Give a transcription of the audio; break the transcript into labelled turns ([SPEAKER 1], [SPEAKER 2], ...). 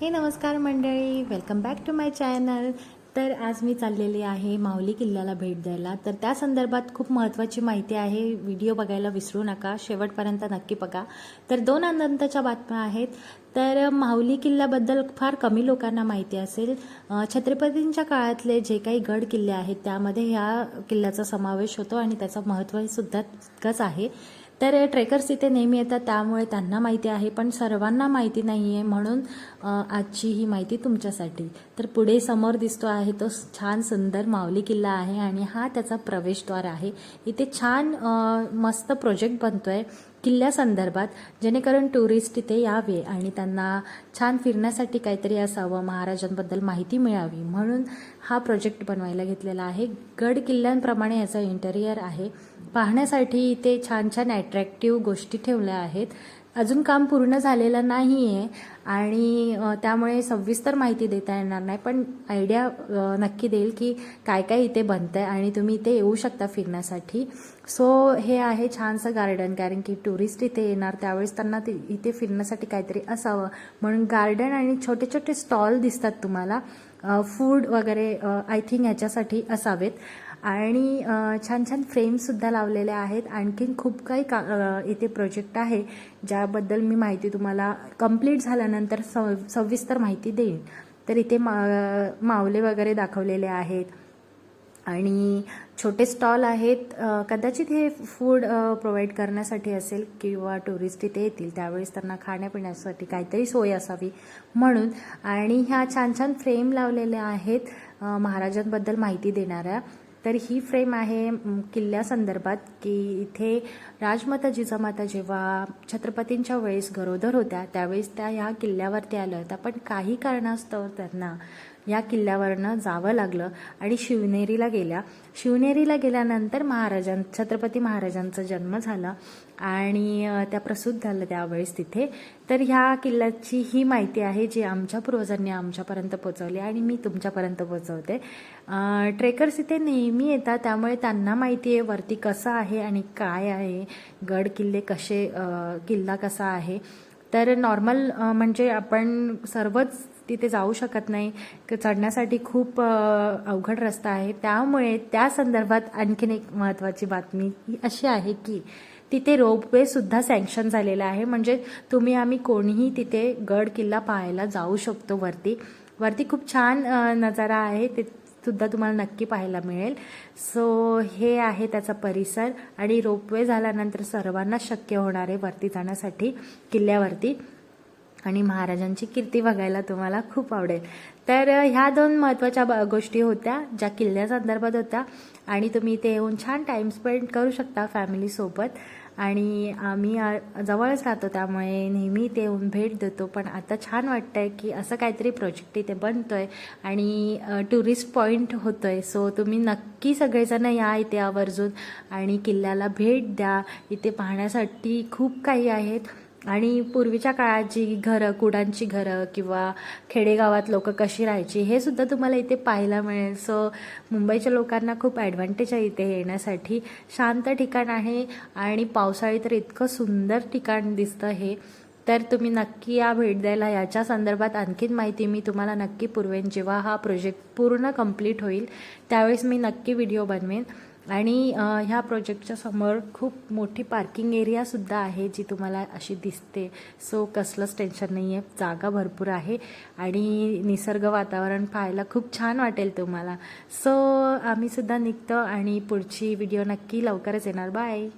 [SPEAKER 1] हे नमस्कार मंडळी welcome back to my channel तर आज मी चाललेली आहे माऊली किल्ल्याला भेट द्यायला. तर त्या संदर्भात खूप महत्त्वाची माहिती आहे. व्हिडिओ बघायला विसरू नका. शेवटपर्यंत नक्की बघा. तर दोन आनंदाच्या बातम्या आहेत. तर माऊली किल्ल्याबद्दल फार कमी लोकांना माहिती असेल. छत्रपतींच्या काळातले जे काही गड किल्ले आहेत त्यामध्ये ह्या किल्ल्याचा समावेश होतो आणि त्याचं महत्त्व सुद्धा तितकंच आहे. तर ट्रेकर्स इथे नेहमी येतात त्यामुळे त्यांना माहिती आहे पण सर्वांना माहिती नाही आहे म्हणून आजची ही माहिती तुमच्यासाठी. तर पुढे समोर दिसतो आहे तो छान सुंदर माऊली किल्ला आहे आणि हा त्याचा प्रवेशद्वार आहे. इथे छान मस्त प्रोजेक्ट बनतो आहे किल्ल्यासंदर्भात जेणेकरून टुरिस्ट तिथे यावे आणि त्यांना छान फिरण्यासाठी काहीतरी असावं महाराजांबद्दल माहिती मिळावी. म्हणून हा प्रोजेक्ट बनवायला घेतलेला आहे. गड किल्ल्यांप्रमाणे याचं इंटेरियर आहे. पाहण्यासाठी इथे छान छान अट्रॅक्टिव्ह गोष्टी ठेवल्या आहेत. अजून काम पूर्ण झालेलं नाही आहे आणि त्यामुळे सविस्तर माहिती देता येणार नाही. पण आयडिया नक्की देईल की काय काय इथे बनतं आहे आणि तुम्ही इथे येऊ शकता फिरण्यासाठी. सो हे आहे छानसं गार्डन कारण की टुरिस्ट इथे येणार त्यावेळेस त्यांना ते इथे फिरण्यासाठी काहीतरी असावं. म्हणून गार्डन आणि छोटे छोटे स्टॉल दिसतात तुम्हाला. फूड वगैरे आय थिंक याच्यासाठी असावेत. आणि छान छान फ्रेम्ससुद्धा लावलेल्या आहेत. आणखीन खूप काही का इथे प्रोजेक्ट आहे ज्याबद्दल मी माहिती तुम्हाला कंप्लीट झाल्यानंतर सव सविस्तर माहिती देईन. तर इथे मा मावले वगैरे दाखवलेले आहेत. आणि छोटे स्टॉल आहेत. कदाचित हे फूड प्रोव्हाइड करण्यासाठी असेल किंवा टुरिस्ट इथे येतील त्यावेळेस त्यांना खाण्यापिण्यासाठी काहीतरी सोय असावी म्हणून. आणि ह्या छान छान फ्रेम लावलेल्या आहेत महाराजांबद्दल माहिती देणाऱ्या. तर ही फ्रेम आहे किल्ल्यासंदर्भात की इथे राजमाता जिजामाता जेव्हा छत्रपतींच्या वेळेस गरोदर होत्या त्यावेळेस त्या ह्या किल्ल्यावरती आल्या होत्या. पण काही कारणास्तव त्यांना या किल्ल्यावरनं जावं लागलं आणि शिवनेरीला गेल्या. शिवनेरीला गेल्यानंतर महाराजां छत्रपती महाराजांचा जन्म झाला आणि त्या प्रसूत झालं त्यावेळेस तिथे. तर ह्या किल्ल्याची ही माहिती आहे जी आमच्या पूर्वजांनी आमच्यापर्यंत पोचवली आणि मी तुमच्यापर्यंत पोचवते. ट्रेकर्स इथे नेहमी येतात त्यामुळे त्यांना माहिती आहे वरती कसं आहे आणि काय आहे गड किल्ले कसे किल्ला कसा आहे. तर नॉर्मल म्हणजे आपण सर्वच तिथे जाऊ शकत नाही. चढण्यासाठी खूप अवघड रस्ता आहे. त्यामुळे त्या संदर्भात आणखीन एक महत्त्वाची बातमी ही अशी आहे की तिथे रोपवे सुद्धा सँक्शन झालेला आहे. म्हणजे तुम्ही आम्ही कोणीही तिथे गड किल्ला पाहायला जाऊ शकतो वरती. वरती खूप छान नजारा आहे. ते सुद्धा तुम्हाला नक्की पाहायला मिळेल. सो हे आहे त्याचा परिसर. आणि रोपवे झाल्यानंतर सर्वांना शक्य होणार आहे वरती जाण्यासाठी किल्ल्यावरती. आणि महाराजांची कीर्ती बघायला तुम्हाला खूप आवडेल. तर ह्या दोन महत्त्वाच्या ब- गोष्टी होत्या ज्या किल्ल्यासंदर्भात होत्या आणि तुम्ही इथे येऊन छान टाईम स्पेंड करू शकता फॅमिलीसोबत आणि आम्ही जवळच राहतो त्यामुळे नेहमी इथे येऊन भेट देतो. पण आता छान वाटतंय की असं काहीतरी प्रोजेक्ट इथे बनतोय आणि टुरिस्ट पॉईंट होतोय. सो तुम्ही नक्की सगळेजण या इथे आवर्जून आणि किल्ल्याला भेट द्या. इथे पाहण्यासाठी खूप काही आहेत. आणि पूर्वीच्या काळात जी घरं कुडांची घरं किंवा खेडेगावात लोक कशी राहायची हे सुद्धा तुम्हाला इथे पाहायला मिळेल. सो मुंबईच्या लोकांना खूप ॲडव्हान्टेज आहे इथे येण्यासाठी. शांत ठिकाण आहे आणि पावसाळी तर इतकं सुंदर ठिकाण दिसतं हे. तर तुम्ही नक्की या भेट द्यायला याच्या संदर्भात आणखीन माहिती मी तुम्हाला नक्की पुरवेन. जेव्हा हा प्रोजेक्ट पूर्ण कंप्लीट होईल त्यावेळेस मी नक्की व्हिडिओ बनवेन. आणि ह्या प्रोजेक्टच्या समोर खूप मोठी पार्किंग एरियासुद्धा आहे जी तुम्हाला अशी दिसते. सो कसलंच टेन्शन नाही आहे जागा भरपूर आहे आणि निसर्ग वातावरण पाहायला खूप छान वाटेल तुम्हाला. सो आम्हीसुद्धा निघतो आणि पुढची व्हिडिओ नक्की लवकरच येणार. बाय!